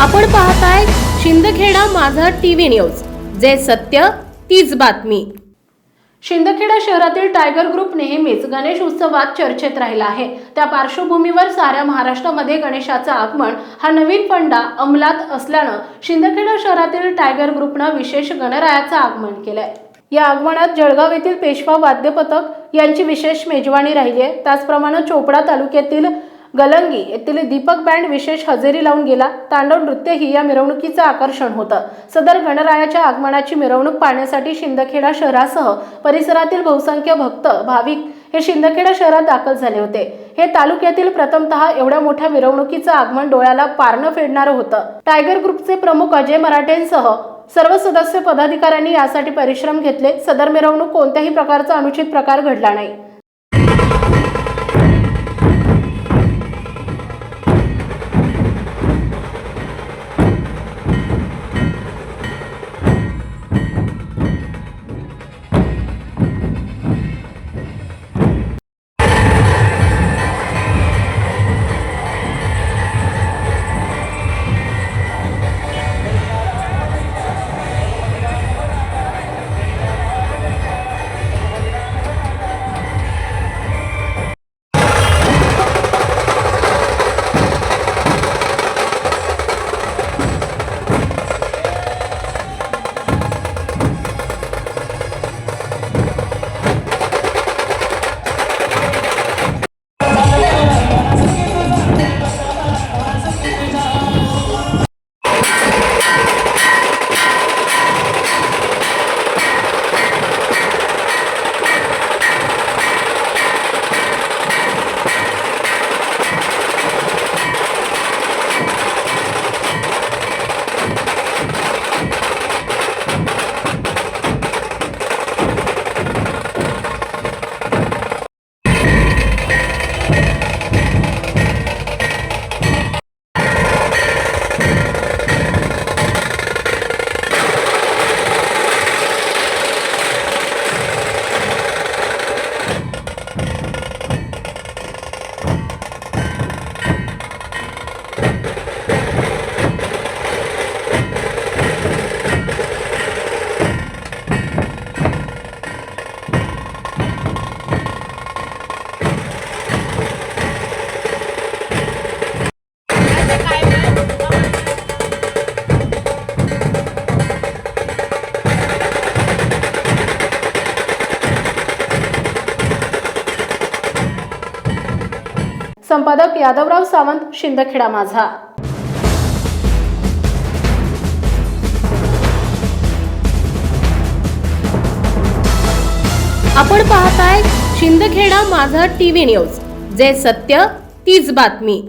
आपण पाहताय शिंदखेडा माझा टीव्ही न्यूज. जे सत्य तीच बातमी. शिंदखेडा शहरातील टायगर ग्रुप नेहमीच गणेश उत्सवात चर्चेत राहिला आहे. त्या पार्श्वभूमीवर साऱ्या महाराष्ट्रामध्ये गणेशाचं आगमन हा नवीन फंडा अंमलात असल्यानं शिंदखेडा शहरातील टायगर ग्रुपनं विशेष गणरायाचं आगमन केलंय. या आगमनात जळगाव येथील पेशवा वाद्यपथक यांची विशेष मेजवानी राहिली आहे. त्याचप्रमाणे चोपडा तालुक्यातील गलंगी येथील दीपक बँड विशेष हजेरी लावून गेला. तांडव नृत्य ही या मिरवणुकीचं आकर्षण होतं. सदर गणरायाच्या आगमनाची मिरवणूक पाहण्यासाठी शिंदखेडा शहरासह परिसरातील बहुसंख्य भक्त भाविक हे शिंदखेडा शहरात दाखल झाले होते. हे तालुक्यातील प्रथमतः एवढ्या मोठ्या मिरवणुकीचं आगमन डोळ्याला पारणं फेडणारं होतं. टायगर ग्रुपचे प्रमुख अजय मराठेंसह सर्व सदस्य पदाधिकाऱ्यांनी यासाठी परिश्रम घेतले. सदर मिरवणूक कोणत्याही प्रकारचा अनुचित प्रकार घडला नाही. संपादक यादवराव सावंत शिंदखेडा माझा. आपण पाहताय शिंदखेडा माझा टीव्ही न्यूज. जे सत्य तीच बातमी.